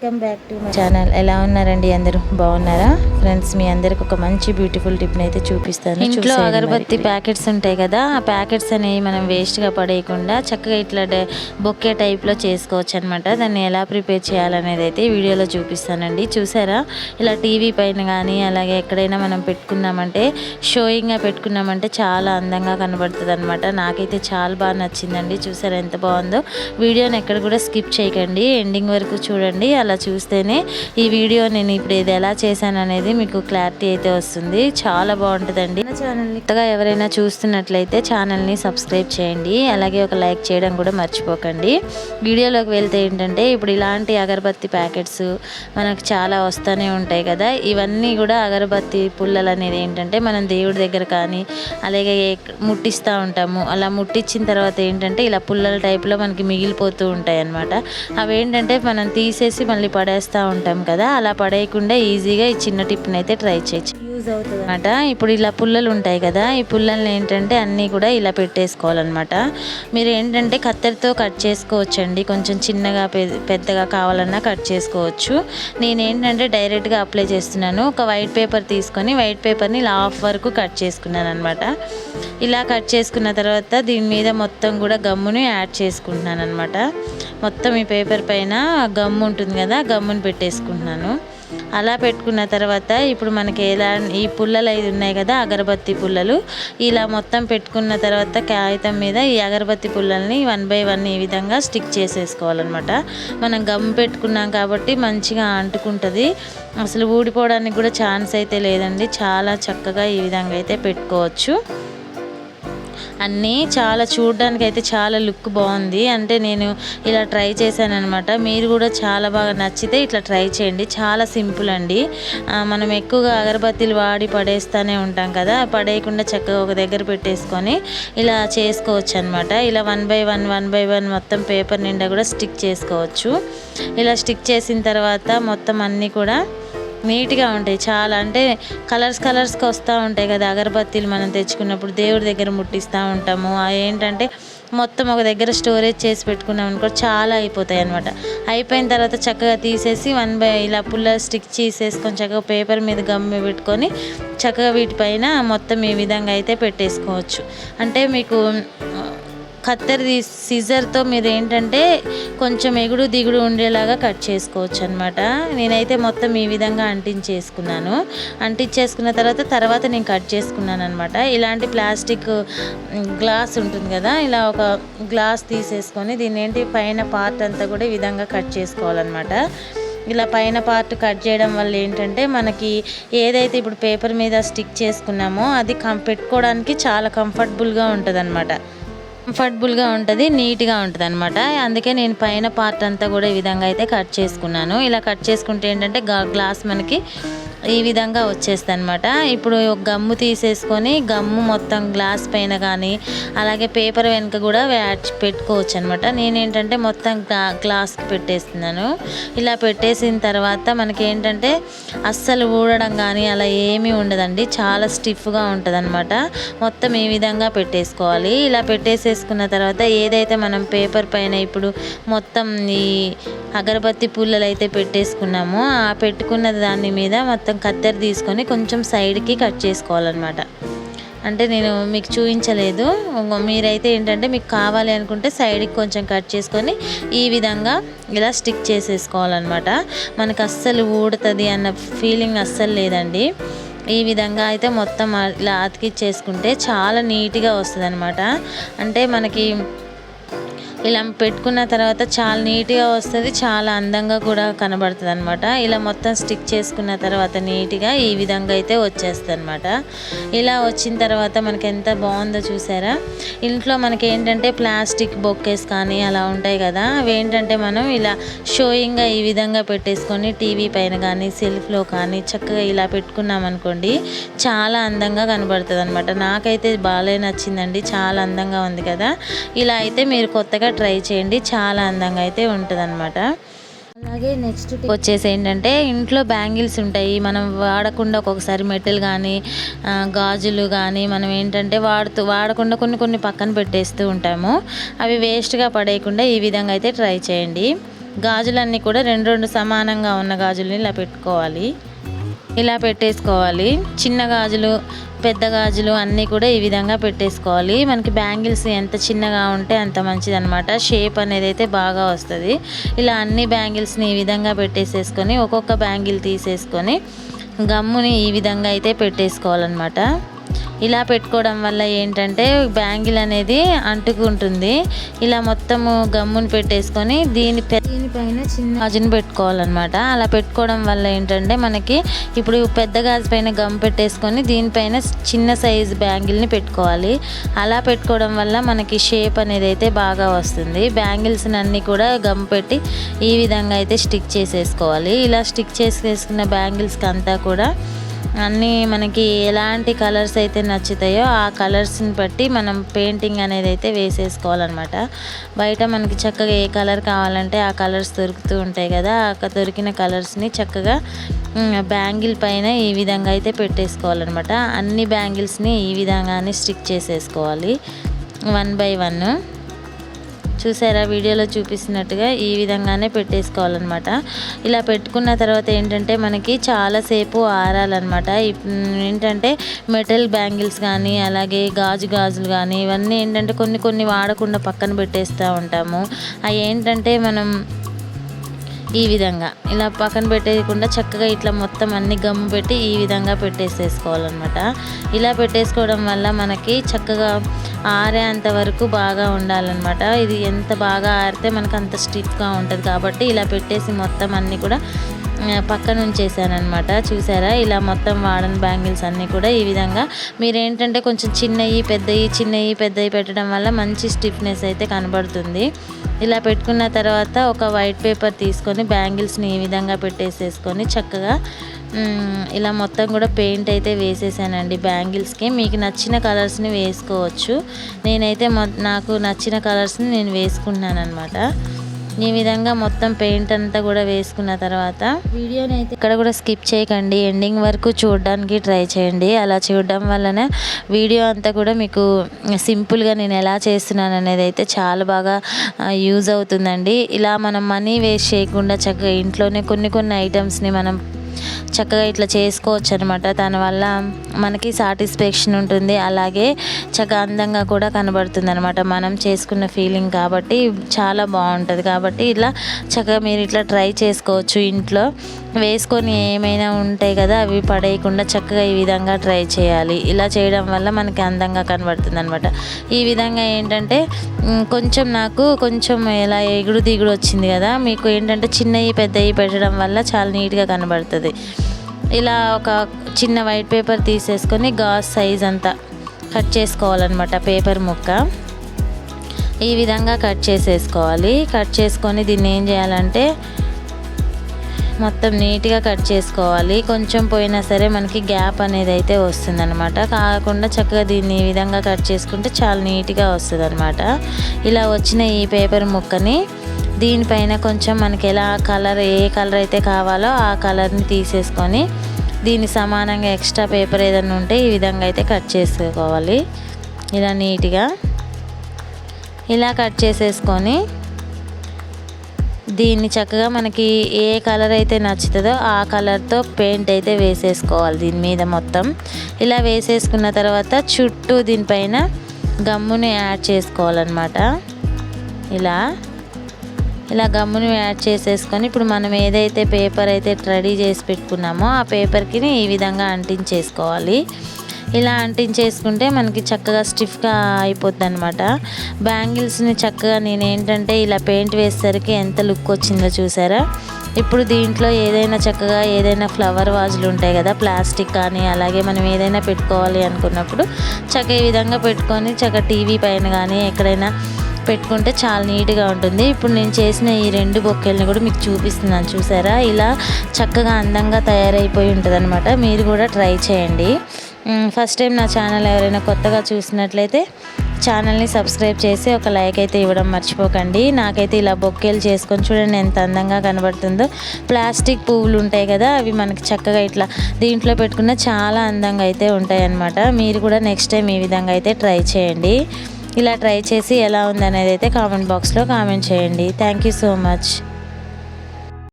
Welcome back to my channel ఎలా ఉన్నారండి అందరూ? బాగున్నారా? ఫ్రెండ్స్ మీ అందరికి ఒక మంచి బ్యూటిఫుల్ టిప్ అయితే చూపిస్తాను. ఇంట్లో. అగరబత్తి ప్యాకెట్స్ ఉంటాయి కదా ఆ ప్యాకెట్స్ అనేవి మనం వేస్ట్గా పడేయకుండా చక్కగా ఇట్లా బొక్కే టైప్లో చేసుకోవచ్చు అనమాట దాన్ని ఎలా ప్రిపేర్ చేయాలనేది అయితే ఈ వీడియోలో చూపిస్తానండి. చూసారా? ఇలా టీవీ పైన కానీ అలాగే ఎక్కడైనా మనం పెట్టుకున్నామంటే షోయింగ్గా పెట్టుకున్నామంటే చాలా అందంగా కనబడుతుంది అనమాట నాకైతే చాలా బాగా నచ్చిందండి. చూసారా ఎంత బాగుందో? వీడియోని ఎక్కడ కూడా స్కిప్ చేయకండి. ఎండింగ్ వరకు చూడండి. అలా అలా చూస్తేనే ఈ వీడియో నేను ఇప్పుడు ఇది ఎలా చేశాను అనేది మీకు క్లారిటీ అయితే వస్తుంది. చాలా బాగుంటుందండి. నా ఛానల్ని కొత్తగా ఎవరైనా చూస్తున్నట్లయితే ఛానల్ని సబ్స్క్రైబ్ చేయండి. అలాగే ఒక లైక్ చేయడం కూడా మర్చిపోకండి. వీడియోలోకి వెళ్తే ఏంటంటే ఇప్పుడు ఇలాంటి అగరబత్తి ప్యాకెట్స్ మనకు చాలా వస్తూనే ఉంటాయి కదా. ఇవన్నీ కూడా అగరబత్తి పుల్లలు అనేది ఏంటంటే మనం దేవుడి దగ్గర కానీ అలాగే ముట్టిస్తూ ఉంటాము. అలా ముట్టించిన తర్వాత ఏంటంటే ఇలా పుల్లల టైప్లో మనకి మిగిలిపోతూ ఉంటాయి అన్నమాట అవి ఏంటంటే మనం తీసేసి మన మళ్ళీ పడేస్తూ ఉంటాం కదా అలా పడేయకుండా ఈజీగా ఈ చిన్న టిప్ని అయితే ట్రై చేయొచ్చు. యూజ్ అవుతుంది అనమాట ఇప్పుడు ఇలా పుల్లలు ఉంటాయి కదా ఈ పుల్లల్ని ఏంటంటే అన్నీ కూడా ఇలా పెట్టేసుకోవాలన్నమాట. మీరు ఏంటంటే కత్తెరతో కట్ చేసుకోవచ్చండి. కొంచెం చిన్నగా పెద్దగా కావాలన్నా కట్ చేసుకోవచ్చు. నేను ఏంటంటే డైరెక్ట్గా అప్లై చేస్తున్నాను. ఒక వైట్ పేపర్ తీసుకొని వైట్ పేపర్ని ఇలా హాఫ్ వరకు కట్ చేసుకున్నాను అనమాట ఇలా కట్ చేసుకున్న తర్వాత దీని మీద మొత్తం కూడా గమ్ముని యాడ్ చేసుకుంటున్నాను అనమాట మొత్తం ఈ పేపర్ పైన గమ్ము ఉంటుంది కదా గమ్మును పెట్టేసుకుంటున్నాను. అలా పెట్టుకున్న తర్వాత ఇప్పుడు మనకి ఎలా ఈ పుల్లలు అయితే ఉన్నాయి కదా అగరబత్తి పుల్లలు. ఇలా మొత్తం పెట్టుకున్న తర్వాత కాగితం మీద ఈ అగరబత్తి పుల్లల్ని వన్ బై వన్ ఈ విధంగా స్టిక్ చేసేసుకోవాలన్నమాట. మనం గమ్ పెట్టుకున్నాం కాబట్టి మంచిగా అంటుకుంటుంది. అసలు ఊడిపోవడానికి కూడా ఛాన్స్ అయితే లేదండి. చాలా చక్కగా ఈ విధంగా అయితే పెట్టుకోవచ్చు. అన్నీ చాలా చూడడానికి అయితే చాలా లుక్ బాగుంది. అంటే నేను ఇలా ట్రై చేశాను అనమాట మీరు కూడా చాలా బాగా నచ్చితే ఇట్లా ట్రై చేయండి. చాలా సింపుల్ అండి. మనం ఎక్కువగా అగరబత్తీలు వాడి పడేస్తూనే ఉంటాం కదా. పడేయకుండా చక్కగా ఒక దగ్గర పెట్టేసుకొని ఇలా చేసుకోవచ్చు అనమాట ఇలా one by one one by one మొత్తం పేపర్ నిండా కూడా స్టిక్ చేసుకోవచ్చు. ఇలా స్టిక్ చేసిన తర్వాత మొత్తం అన్నీ కూడా నీట్గా ఉంటాయి చాలా. అంటే కలర్స్ కలర్స్కి వస్తూ ఉంటాయి కదా. అగరబత్తీలు మనం తెచ్చుకున్నప్పుడు దేవుడి దగ్గర ముట్టిస్తూ ఉంటాము. అవి ఏంటంటే మొత్తం ఒక దగ్గర స్టోరేజ్ చేసి పెట్టుకున్నాం అనుకో చాలా అయిపోతాయి అనమాట అయిపోయిన తర్వాత చక్కగా తీసేసి వన్ బై ఇలా పుల్ల స్టిక్ చేసేసుకొని చక్కగా పేపర్ మీద గమ్మి పెట్టుకొని చక్కగా వీటిపైన మొత్తం ఈ విధంగా అయితే పెట్టేసుకోవచ్చు. అంటే మీకు కత్తెర సిజర్తో మీరు ఏంటంటే కొంచెం ఎగుడు దిగుడు ఉండేలాగా కట్ చేసుకోవచ్చు అనమాట నేనైతే మొత్తం ఈ విధంగా అంటించేసుకున్నాను. అంటించేసుకున్న తర్వాత తర్వాత నేను కట్ చేసుకున్నాను అనమాట ఇలాంటి ప్లాస్టిక్ గ్లాస్ ఉంటుంది కదా ఇలా ఒక గ్లాస్ తీసేసుకొని దీన్ని ఏంటి పైన పార్ట్ అంతా కూడా ఈ విధంగా కట్ చేసుకోవాలన్నమాట. ఇలా పైన పార్ట్ కట్ చేయడం వల్ల ఏంటంటే మనకి ఏదైతే ఇప్పుడు పేపర్ మీద స్టిక్ చేసుకున్నామో అది కం పెట్టుకోవడానికి చాలా కంఫర్టబుల్గా ఉంటుంది కంఫర్టబుల్గా ఉంటుంది నీట్గా ఉంటుంది అనమాట అందుకే నేను పైన పార్ట్ అంతా కూడా ఈ విధంగా అయితే కట్ చేసుకున్నాను. ఇలా కట్ చేసుకుంటే ఏంటంటే గ్లాస్ మనకి ఈ విధంగా వచ్చేస్తుంది అనమాట ఇప్పుడు గమ్ము తీసేసుకొని గమ్ము మొత్తం గ్లాస్ పైన కానీ అలాగే పేపర్ వెనుక కూడా వ్యాట్ పెట్టుకోవచ్చు అనమాట నేనేంటంటే మొత్తం గ్లా గ్లాస్కి పెట్టేస్తున్నాను. ఇలా పెట్టేసిన తర్వాత మనకి ఏంటంటే అస్సలు ఊడడం కానీ అలా ఏమీ ఉండదండి. చాలా స్టిఫ్గా ఉంటుంది అనమాట మొత్తం ఈ విధంగా పెట్టేసుకోవాలి. ఇలా పెట్టేసేసుకున్న తర్వాత ఏదైతే మనం పేపర్ పైన ఇప్పుడు మొత్తం ఈ అగరబత్తి పుల్లలు అయితే పెట్టేసుకున్నామో ఆ పెట్టుకున్న దాని మీద మొత్తం మొత్తం కత్తెర తీసుకొని కొంచెం సైడ్కి కట్ చేసుకోవాలన్నమాట. అంటే నేను మీకు చూపించలేదు. మీరైతే ఏంటంటే మీకు కావాలి అనుకుంటే సైడ్కి కొంచెం కట్ చేసుకొని ఈ విధంగా ఇలా స్టిక్ చేసేసుకోవాలన్నమాట. మనకు అస్సలు ఊడుతుంది అన్న ఫీలింగ్ అస్సలు లేదండి. ఈ విధంగా అయితే మొత్తం ఇలా అతికిచ్చేసుకుంటే చాలా నీట్గా వస్తుంది అంటే మనకి ఇలా పెట్టుకున్న తర్వాత చాలా నీట్గా వస్తుంది చాలా అందంగా కూడా కనబడుతుంది అనమాట ఇలా మొత్తం స్టిక్ చేసుకున్న తర్వాత నీట్గా ఈ విధంగా అయితే వచ్చేస్తుంది అనమాట ఇలా వచ్చిన తర్వాత మనకి ఎంత బాగుందో చూసారా? ఇంట్లో మనకి ఏంటంటే ప్లాస్టిక్ బొక్కేస్ కానీ అలా ఉంటాయి కదా అవి ఏంటంటే మనం ఇలా షోయింగ్గా ఈ విధంగా పెట్టేసుకొని టీవీ పైన కానీ సెల్ఫ్లో కానీ చక్కగా ఇలా పెట్టుకున్నాం అనుకోండి చాలా అందంగా కనబడుతుంది అనమాట నాకైతే బాగాలే నచ్చిందండి చాలా అందంగా ఉంది కదా. ఇలా అయితే మీరు కొత్తగా ట్రై చేయండి. చాలా అందంగా అయితే ఉంటుంది అలాగే నెక్స్ట్ వచ్చేసి ఏంటంటే ఇంట్లో బ్యాంగిల్స్ ఉంటాయి. మనం వాడకుండా ఒక్కొక్కసారి మెటల్ కానీ గాజులు కానీ మనం ఏంటంటే వాడుతూ వాడకుండా కొన్ని కొన్ని పక్కన పెట్టేస్తూ ఉంటాము. అవి వేస్ట్గా పడేయకుండా ఈ విధంగా అయితే ట్రై చేయండి. గాజులన్నీ కూడా రెండు రెండు సమానంగా ఉన్న గాజుల్ని ఇలా పెట్టుకోవాలి. ఇలా పెట్టేసుకోవాలి. చిన్న గాజులు పెద్ద గాజులు అన్నీ కూడా ఈ విధంగా పెట్టేసుకోవాలి. మనకి బ్యాంగిల్స్ ఎంత చిన్నగా ఉంటే అంత మంచిది అనమాట షేప్ అనేది అయితే బాగా వస్తుంది. ఇలా అన్ని బ్యాంగిల్స్ని ఈ విధంగా పెట్టేసేసుకొని ఒక్కొక్క బ్యాంగిల్ తీసేసుకొని గమ్ముని ఈ విధంగా అయితే పెట్టేసుకోవాలన్నమాట. ఇలా పెట్టుకోవడం వల్ల ఏంటంటే బ్యాంగిల్ అనేది అంటుకుంటుంది. ఇలా మొత్తము గమ్ముని పెట్టేసుకొని దీని దీనిపైన చిన్న గాజుని పెట్టుకోవాలన్నమాట. అలా పెట్టుకోవడం వల్ల ఏంటంటే మనకి ఇప్పుడు పెద్ద గాజు పైన గమ్ పెట్టేసుకొని దీనిపైన చిన్న సైజు బ్యాంగిల్ని పెట్టుకోవాలి. అలా పెట్టుకోవడం వల్ల మనకి షేప్ అనేది అయితే బాగా వస్తుంది. బ్యాంగిల్స్ అన్నీ కూడా గమ్ పెట్టి ఈ విధంగా అయితే స్టిక్ చేసేసుకోవాలి. ఇలా స్టిక్ చేసేసుకున్న బ్యాంగిల్స్కి అంతా కూడా అన్నీ మనకి ఎలాంటి కలర్స్ అయితే నచ్చుతాయో ఆ కలర్స్ని బట్టి మనం పెయింటింగ్ అనేది అయితే వేసేసుకోవాలన్నమాట. బయట మనకి చక్కగా ఏ కలర్ కావాలంటే ఆ కలర్స్ దొరుకుతూ ఉంటాయి కదా ఆ దొరికిన కలర్స్ని చక్కగా బ్యాంగిల్ పైన ఈ విధంగా అయితే పెట్టేసుకోవాలన్నమాట. అన్ని బ్యాంగిల్స్ని ఈ విధంగానే స్టిక్ చేసేసుకోవాలి. One by one. చూసారా? వీడియోలో చూపిస్తున్నట్టుగా ఈ విధంగానే పెట్టేసుకోవాలన్నమాట. ఇలా పెట్టుకున్న తర్వాత ఏంటంటే మనకి చాలాసేపు ఆరాలన్నమాట. ఏంటంటే మెటల్ బ్యాంగిల్స్ కానీ అలాగే గాజు గాజులు కానీ ఇవన్నీ ఏంటంటే కొన్ని కొన్ని వాడకుండా పక్కన పెట్టేస్తూ ఉంటాము. అవి ఏంటంటే మనం ఈ విధంగా. ఇలా పక్కన పెట్టేయకుండా చక్కగా ఇట్లా మొత్తం అన్ని గమ్ము పెట్టి ఈ విధంగా పెట్టేసేసుకోవాలన్నమాట. ఇలా పెట్టేసుకోవడం వల్ల మనకి చక్కగా ఆరేంత వరకు బాగా ఉండాలన్నమాట. ఇది ఎంత బాగా ఆరితే మనకు అంత స్టిఫ్గా ఉంటుంది కాబట్టి ఇలా పెట్టేసి మొత్తం అన్నీ కూడా పక్కన ఉంచేసానమాట చూసారా? ఇలా మొత్తం వాడని బ్యాంగిల్స్ అన్నీ కూడా ఈ విధంగా మీరేంటంటే కొంచెం చిన్నవి పెద్దవి చిన్నవి పెద్దవి పెట్టడం వల్ల మంచి స్టిఫ్నెస్ అయితే కనబడుతుంది. ఇలా పెట్టుకున్న తర్వాత ఒక వైట్ పేపర్ తీసుకొని బ్యాంగిల్స్ని ఈ విధంగా పెట్టేసేసుకొని చక్కగా ఇలా మొత్తం కూడా పెయింట్ అయితే వేసేసానండి బ్యాంగిల్స్కి. మీకు నచ్చిన కలర్స్ని వేసుకోవచ్చు. నేనైతే మొ నాకు నచ్చిన కలర్స్ని నేను వేసుకున్నాను అనమాట ఈ విధంగా మొత్తం పెయింట్ అంతా కూడా వేసుకున్న తర్వాత వీడియోని అయితే ఇక్కడ కూడా స్కిప్ చేయకండి. ఎండింగ్ వరకు చూడడానికి ట్రై చేయండి. అలా చూడడం వలన వీడియో అంతా కూడా మీకు సింపుల్గా నేను ఎలా చేస్తున్నాను అనేది అయితే చాలా బాగా యూజ్ అవుతుందండి. ఇలా మనం మనీ వేస్ట్ చేయకుండా చక్కగా ఇంట్లోనే కొన్ని కొన్ని ఐటమ్స్ని మనం చక్కగా ఇట్లా చేసుకోవచ్చు అనమాట దానివల్ల మనకి సాటిస్ఫాక్షన్ ఉంటుంది. అలాగే చక్కగా అందంగా కూడా కనబడుతుంది అనమాట మనం చేసుకున్న ఫీలింగ్ కాబట్టి చాలా బాగుంటుంది. కాబట్టి ఇట్లా చక్కగా మీరు ఇట్లా ట్రై చేసుకోవచ్చు ఇంట్లో. వేసుకొని ఏమైనా ఉంటాయి కదా అవి పడేయకుండా చక్కగా ఈ విధంగా ట్రై చేయాలి. ఇలా చేయడం వల్ల మనకి అందంగా కనబడుతుంది అనమాట ఈ విధంగా ఏంటంటే కొంచెం నాకు కొంచెం ఎలా ఎగుడు దిగుడు వచ్చింది కదా. మీకు ఏంటంటే చిన్నవి పెద్దవి పెట్టడం వల్ల చాలా నీట్గా కనబడుతుంది. ఇలా ఒక చిన్న వైట్ పేపర్ తీసేసుకొని గాజ్ సైజ్ అంతా కట్ చేసుకోవాలన్నమాట పేపర్ ముక్క. ఈ విధంగా కట్ చేసేసుకోవాలి. కట్ చేసుకొని దీన్ని ఏం చేయాలంటే మొత్తం నీట్గా కట్ చేసుకోవాలి. కొంచెం పోయినా సరే మనకి గ్యాప్ అనేది అయితే వస్తుందన్నమాట. కాకుండా చక్కగా దీన్ని ఈ విధంగా కట్ చేసుకుంటే చాలా నీట్గా వస్తుంది అనమాట ఇలా వచ్చిన ఈ పేపర్ ముక్కని దీనిపైన కొంచెం మనకి ఎలా కలర్ ఏ కలర్ అయితే కావాలో ఆ కలర్ని తీసేసుకొని దీని సమానంగా ఎక్స్ట్రా పేపర్ ఏదైనా ఉంటే ఈ విధంగా అయితే కట్ చేసుకోవాలి. ఇలా నీట్గా. ఇలా కట్ చేసేసుకొని దీన్ని చక్కగా మనకి ఏ కలర్ అయితే నచ్చుతుందో ఆ కలర్తో పెయింట్ అయితే వేసేసుకోవాలి దీని మీద మొత్తం. ఇలా వేసేసుకున్న తర్వాత చుట్టూ దీనిపైన గమ్ముని యాడ్ చేసుకోవాలన్నమాట. ఇలా. ఇలా గమ్ముని యాడ్ చేసేసుకొని ఇప్పుడు మనం ఏదైతే పేపర్ అయితే రెడీ చేసి పెట్టుకున్నామో ఆ పేపర్కి ఈ విధంగా అంటించేసుకోవాలి. ఇలా అంటించేసుకుంటే మనకి చక్కగా స్టిఫ్గా అయిపోద్ది అనమాట బ్యాంగిల్స్ని చక్కగా నేను ఏంటంటే ఇలా పెయింట్ వేసేసరికి ఎంత లుక్ వచ్చిందో చూసారా? ఇప్పుడు దీంట్లో ఏదైనా చక్కగా ఏదైనా ఫ్లవర్ వాజులు ఉంటాయి కదా ప్లాస్టిక్ కానీ అలాగే మనం ఏదైనా పెట్టుకోవాలి అనుకున్నప్పుడు చక్కగా ఈ విధంగా పెట్టుకొని చక్కగా టీవీ పైన కానీ ఎక్కడైనా పెట్టుకుంటే చాలా నీట్గా ఉంటుంది. ఇప్పుడు నేను చేసిన ఈ రెండు బొక్కెల్ని కూడా మీకు చూపిస్తున్నాను. చూసారా? ఇలా చక్కగా అందంగా తయారైపోయి ఉంటుంది మీరు కూడా ట్రై చేయండి. ఫస్ట్ టైం నా ఛానల్ ఎవరైనా కొత్తగా చూసినట్లయితే ఛానల్ని సబ్స్క్రైబ్ చేసి ఒక లైక్ అయితే ఇవ్వడం మర్చిపోకండి. నాకైతే ఇలా బొక్కేలు చేసుకొని చూడండి ఎంత అందంగా కనబడుతుందో. ప్లాస్టిక్ పువ్వులు ఉంటాయి కదా అవి మనకి చక్కగా ఇట్లా దీంట్లో పెట్టుకున్న చాలా అందంగా అయితే ఉంటాయి అన్నమాట మీరు కూడా నెక్స్ట్ టైం ఈ విధంగా అయితే ట్రై చేయండి. ఇలా ట్రై చేసి ఎలా ఉందనేది అయితే కామెంట్ బాక్స్లో కామెంట్ చేయండి. Thank you so much